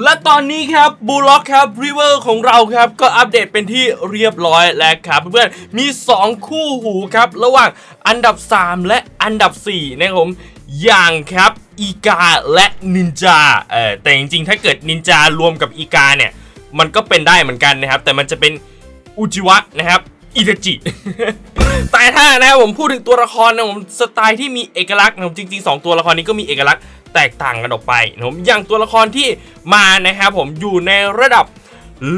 และตอนนี้ครับบูล็อกครับริเวอร์ของเราครับก็อัปเดตเป็นที่เรียบร้อยแล้วครับเพื่อนๆมี 2 คู่หูครับ ระหว่างอันดับ 3 และอันดับ4นะครับผมอย่างครับอีกาและนินจาเออแต่จริงๆ ถ้าเกิดนินจารวมกับอีกาเนี่ย มันก็เป็นได้เหมือนกันนะครับ แต่มันจะเป็นอุจิวะนะครับอิตาจิแต่ถ้านะครับผมพูดถึงตัวละครนะผมสไตล์ที่มีเอกลักษณ์นะผมจริงๆ 2 ตัวละครนี้ก็มีเอกลักษณ์ แตกต่างกันออกไปนะผมอย่างตัวละครที่มานะครับผมอยู่ในระดับ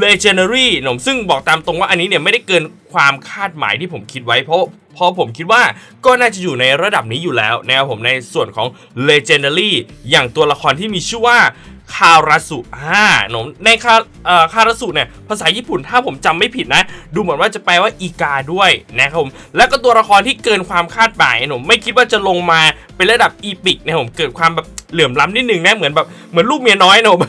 Legendary นะผมซึ่งบอกตามตรงว่าอันนี้เนี่ยไม่ได้เกินความคาดหมายที่ผมคิดไว้เพราะเพราะผมคิดว่าก็น่าจะอยู่ในระดับนี้อยู่แล้วนะครับผมในส่วนของ Legendary อย่างตัวละครที่มีชื่อว่า คาราสุอ่าหนมในคาเอ่อคาราสุเนี่ยภาษาญี่ปุ่นถ้าผมจำไม่ผิดนะ ดูเหมือนว่าจะแปลว่าอีกาด้วยนะครับผมแล้วก็ตัวละครที่เกินความคาดหมายหนมไม่คิดว่าจะลงมาเป็นระดับอีพิกนะผมเกิดความแบบเหลื่อมล้ำนิดนึงนะเหมือนแบบเหมือนลูกเมียน้อยนะผม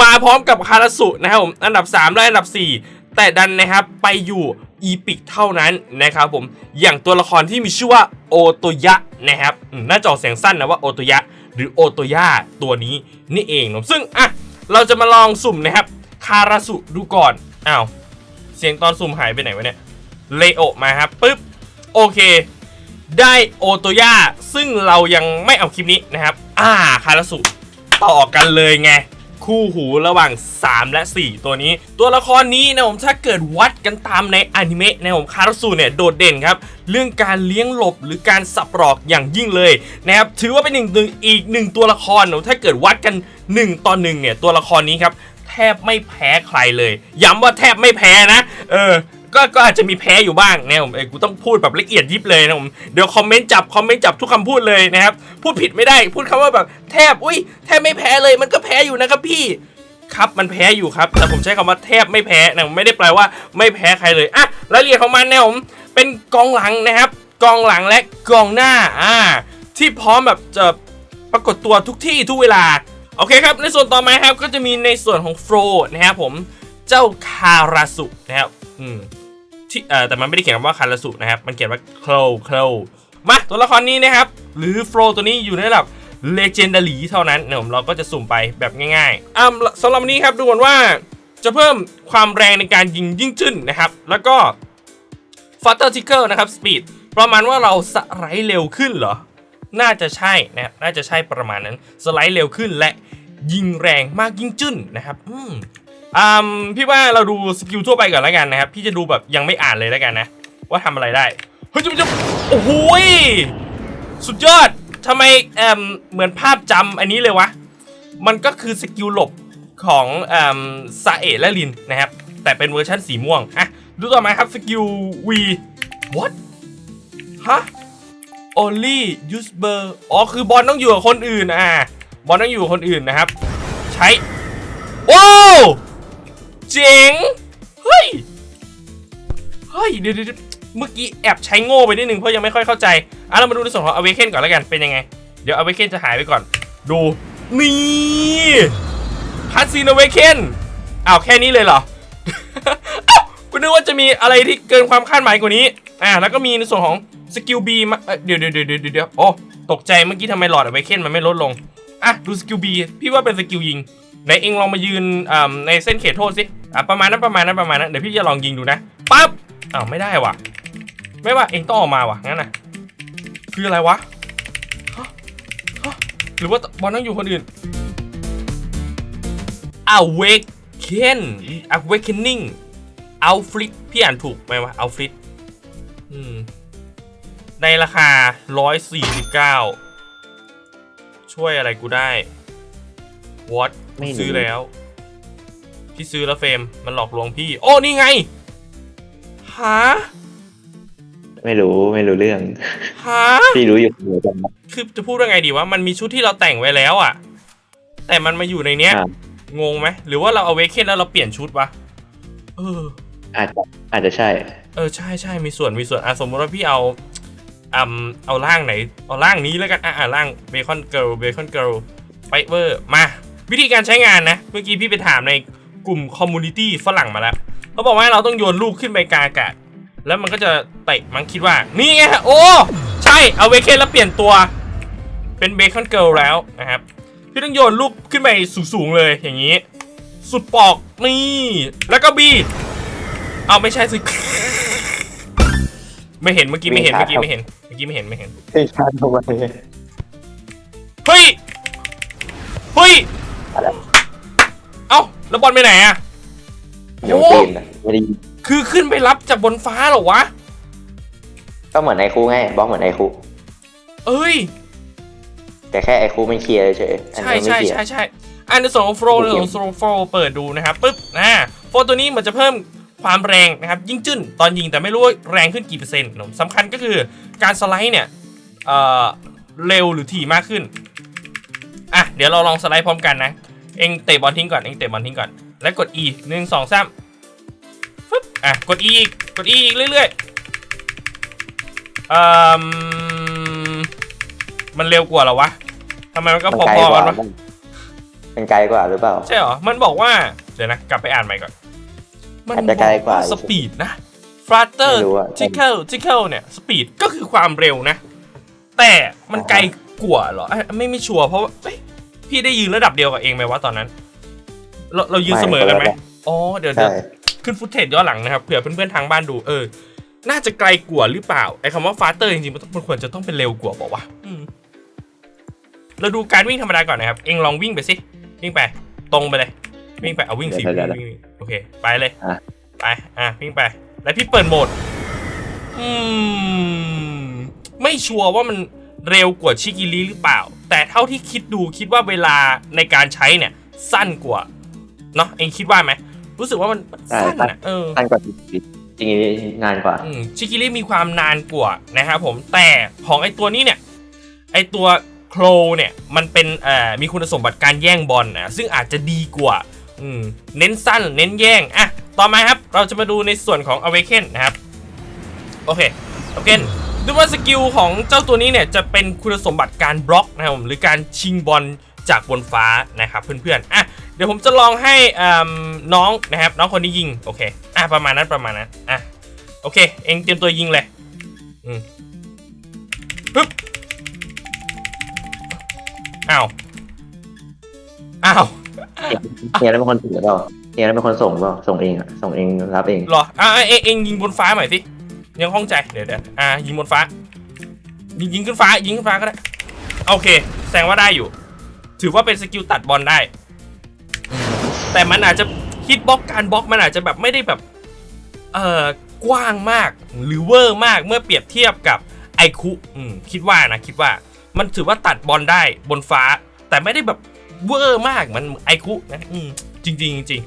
มาพร้อมกับคาราสุนะครับผมอันดับ 3 และอันดับ 4 แต่ดันนะครับไปอยู่อีพิกเท่านั้นนะครับผมอย่างตัวละครที่มีชื่อว่าโอโตยะนะครับอืมน่าจะออกเสียงสั้นนะว่าโอโตยะ หรือโอโตย่าตัวนี้นี่เองนอะซึ่งอะเราจะมาลองสุ่มนะครับคาราสุดูก่อนอ้าวเสียงตอนสุ่มหายไปไหนวะเนี่ยเลโอมาครับปึ๊บโอเค ได้โอโตย่าซึ่งเรายังไม่เอาคลิปนี้นะครับ อ่าคาราสุต่อกันเลยไง คู่หูระหว่าง 3 และ 4 ตัวนี้ ตัวละครนี้นะผมถ้าเกิดวัดกันตามในอนิเมะนะผมคารุสุเนี่ยโดดเด่นครับ เรื่องการเลี้ยงหลบหรือการสับหลอกอย่างยิ่งเลยนะครับถือว่าเป็นหนึ่งหนึ่งอีกหนึ่งตัวละครนะถ้าเกิดวัดกัน 1ต่อหนึ่งเนี่ยตัวละครนี้ครับแทบไม่แพ้ใครเลย ย้ำว่าแทบไม่แพ้นะ เออ ก็ก็อาจจะมีแพ้อยู่บ้างนะผมเอ้กูต้องพูดแบบละเอียดยิบเลยนะผมเดี๋ยวคอมเมนต์จับคอมเมนต์จับทุกคำพูดเลยนะครับพูดผิดไม่ได้พูดคำว่าแบบแทบอุ้ยแทบไม่แพ้เลยมันก็แพ้อยู่นะครับพี่ครับมันแพ้อยู่ครับ แต่ผมใช้คำว่าแทบไม่แพ้นะผมไม่ได้แปลว่าไม่แพ้ใครเลยอะรายละเอียดของมันเนี่ยผมเป็นกองหลังนะครับกองหลังและกองหน้าอ่าที่พร้อมแบบจะปรากฏตัวทุกที่ทุกเวลาโอเคครับในส่วนต่อมาครับก็จะมีในส่วนของโฟร์นะครับผมเจ้าคาราสุนะครับอืม ที่เอ่อแต่มันไม่ได้เขียนคำว่าคาราสุนะครับ มันเขียนว่าโคลโคลมาตัวละครนี้นะครับ หรือโฟร์ตัวนี้อยู่ในระดับ Legendary เท่านั้นเนี่ยผมเราก็จะสุ่มไปแบบง่ายๆอ่าสำหรับวันนี้ครับดูเหมือนว่าจะเพิ่มความแรงในการยิงยิ่งขึ้นนะครับ แล้วก็ Flutter Tickle นะครับ Speed ประมาณว่าเราสไลด์เร็วขึ้นเหรอ น่าจะใช่นะครับน่าจะใช่ประมาณนั้น สไลด์เร็วขึ้นและยิงแรงมากยิ่งขึ้นนะครับ อืม อพี่ว่าเราดูสกิลทั่วไปก่อนแล้วกันนะครับพี่จะดูแบบยังไม่อ่านเลยแล้วกันนะ ว่าทำอะไรได้เฮ้ยจุ๊บจุ๊บโอ้โหสุดยอดทำไมเอ่มเหมือนภาพจำอันนี้เลยวะมันก็คือสกิลหลบของเอ่มซาเอะและลินนะครับแต่เป็นเวอร์ชันสีม่วงอะดูต่อมาครับสกิล V what ฮะ only use ber อ๋อคือบอลต้องอยู่กับคนอื่นอะบอลต้องอยู่กับคนอื่นนะครับ ใช้ เจ๋ง เฮ้ย เฮ้ยเดี๋ยวเดี๋ยวเมื่อกี้แอบใช้โง่ไปนิดนึงเพราะยังไม่ค่อยเข้าใจ อะเรามาดูในส่วนของ Awaken ก่อนแล้วกัน เป็นยังไง เดี๋ยว Awaken จะหายไปก่อน ดู นี่คัสซีน Awaken อ้าวแค่นี้เลยเหรออ้าวกูนึกว่าจะมีอะไรที่เกินความคาดหมายกว่านี้ อ่า แล้วก็มีในส่วนของสกิล B มาเดี๋ยวเดี๋ยวเดี๋ยวเดี๋ยวโอ้ ตกใจเมื่อกี้ทำไมหลอด Awaken มันไม่ลดลง อะ ดูสกิล B พี่ว่าเป็นสกิลยิง ไหนเองลองมายืนอ่าในเส้นเขตโทษสิอะประมาณนั้นประมาณนั้นประมาณนั้นเดี๋ยวพี่จะลองยิงดูนะปั๊บอ้าวไม่ได้ว่ะ ไม่ว่าเองต้องออกมาว่ะงั้นน่ะคืออะไรวะหรือว่าบอลต้องอยู่คนอื่น awaken awakening outfit พี่อ่านถูกไหมวะ outfit อืมในราคา 149 ช่วยอะไรกูได้ what ไม่รู้ซื้อแล้ว พี่ซื้อแล้วเฟรมมันหลอกลวงพี่ โอ้นี่ไงหาไม่รู้ไม่รู้เรื่องหาพี่รู้อยู่หัวจังคือจะพูดว่าไงดีว่ามันมีชุดที่เราแต่งไว้แล้วอะ แต่มันมาอยู่ในเนี้ยครับงงไหมหรือว่าเราเอาเวกเคนแล้วเราเปลี่ยนชุดวะเออ อาจจะอาจจะใช่ เออใช่ใช่มีส่วนมีส่วนอะสมมติว่าพี่เอาอืมเอาร่างไหน เอาร่างนี้แล้วกันอะอะร่างเบคอนเกิลเบคอนเกิลไฟเวอร์มา วิธีการใช้งานนะ เมื่อกี้พี่ไปถามในกลุ่มคอมมูนิตี้ฝรั่งมาแล้วเขาบอกว่าเราต้องโยนลูกขึ้นไปกลางอากาศ แล้วมันก็จะเตะมันคิดว่า นี่ไงโอ้ใช่เอาเวกเคนแล้วเปลี่ยนตัว เป็นเบคอนเกิลแล้วนะครับพี่ต้องโยนลูกขึ้นไปสูงๆเลยอย่างนี้ สุดปอกนี่แล้วก็บีเอาไม่ใช่สิไม่เห็นเมื่อกี้ไม่เห็นเมื่อกี้ไม่เห็นเมื่อกี้ไม่เห็นไม่เห็นเฮ้ยชาร์จทำไมเฮ้ยเฮ้ยเอ้า แล้วบอลไปไหนอะโยนตีนอะไม่ได้ยินคือขึ้นไปรับจากบนฟ้าเหรอวะ ก็เหมือนไอคูไงบล็อกเหมือนไอคูเอ้ย แต่แค่ไอคูไม่เคลียร์เฉยๆอันใช่นี้ไม่ใช่เคลียร์ ใช่ใช่อันในส่วนของโฟล์ในส่วนของโฟล์เปิดดูนะครับปึ๊บอ่าโฟล์ตัวนี้มันจะเพิ่มความแรงนะครับ ยิ่งจึ้นตอนยิงแต่ไม่รู้ว่าแรงขึ้นกี่เปอร์เซ็นต์สำคัญก็คือการสไลด์เนี่ยเอ่อเร็วหรือถี่มากขึ้น อะ เดี๋ยวเราลองสไลด์พร้อมกันนะ เองเตะบอลทิ้งก่อน เองเตะบอลทิ้งก่อน แล้วกด E หนึ่งสองสามฟึบอะ กด E อีก กด E อีกเรื่อยๆเอ่อมันเร็วกว่าเหรอวะทำไมมันก็มันพไกลอกๆว่ากันวะมันไกลกว่าหรือเปล่า ใช่เหรอ มันบอกว่า เดี๋ยวนะ กลับไปอ่านใหม่ก่อน มันอาจจะไกลกว่าสปีดนะ flutter ไม่รู้อะ tickle tickle เนี่ย สปีดก็คือความเร็วนะ แต่มันไกลกว่าเหรอเอ้ยไม่ไม่ชัวร์เพราะว่าเอ้ย พี่ได้ยืนระดับเดียวกับเองไหมวะตอนนั้น เราเรายืนเสมอกันไหมอ๋อเดี๋ยวเดี๋ใช่ยวขึ้นฟุตเทจย้อนหลังนะครับเผื่อเพื่อนๆทางบ้านดูเออ น่าจะไกลกว่าหรือเปล่าไอ้คำว่า faster จริงๆมันต้องมันควรจะต้องเป็นเร็วกว่าบอกว่าวะอืมเราดูการวิ่งธรรมดาก่อนนะครับ เองลองวิ่งไปสิ วิ่งไป ตรงไปเลย วิ่งไปเอาวิ่งสิเดี๋วิ่ยวงเดี๋ยววิ่งวิ่งโอเค ไปเลยอะไป อะวิ่งไป แล้วพี่เปิดโหมด อืม ไม่ชัวร์ว่ามัน เร็วกว่าชิกิริหรือเปล่า แต่เท่าที่คิดดูคิดว่าเวลาในการใช้เนี่ย สั้นกว่าเนาะเองคิดว่าไหมรู้สึกว่ามันมันสั้นอะเออสั้นกว่าจริงจริงๆนานกว่าอืมชิกิริมีความนานกว่านะครับผมแต่ของไอตัวนี้เนี่ยไอตัวโคลเนี่ยมันเป็นเอ่อมีคุณสมบัติการแย่งบอลนะซึ่งอาจจะดีกว่าอืมเน้นสั้นเน้นแย่งอะต่อมาครับเราจะมาดูในส่วนของ Awaken นะครับ โอเค Awaken ดูว่าสกิลของเจ้าตัวนี้เนี่ยจะเป็นคุณสมบัติการบล็อกนะครับผมหรือการชิงบอลจากบนฟ้านะครับเพื่อนๆอะเดี๋ยวผมจะลองให้อ่าน้องนะครับน้องคนนี้ยิงโอเคอะประมาณนั้นประมาณนั้นอะโอเค เองเตรียมตัวยิงเลยอืมปึ๊บอ้าวอ้าวเฮียนั้นเป็นคนส่งหรือเปล่าเฮียนั้นเป็นคนส่งเปล่าส่งเองอะส่งเองรับเองเหรออ่าเองเองยิงบนฟ้าหน่อยสิ ยังข้องใจ เดี๋ยวเดี๋ยวอ่ายิงบนฟ้า ยิงยิงขึ้นฟ้า ยิงขึ้นฟ้าก็ได้ โอเค แสดงว่าได้อยู่ ถือว่าเป็นสกิลตัดบอลได้ แต่มันอาจจะฮิตบล็อกการบล็อกมันอาจจะแบบไม่ได้แบบ เอ่อกว้างมากหรือเวอร์มากเมื่อเปรียบเทียบกับไอคุอืมคิดว่านะคิดว่า มันถือว่าตัดบอลได้บนฟ้า แต่ไม่ได้แบบเวอร์มากมันไอคุนะอืมจริงจริง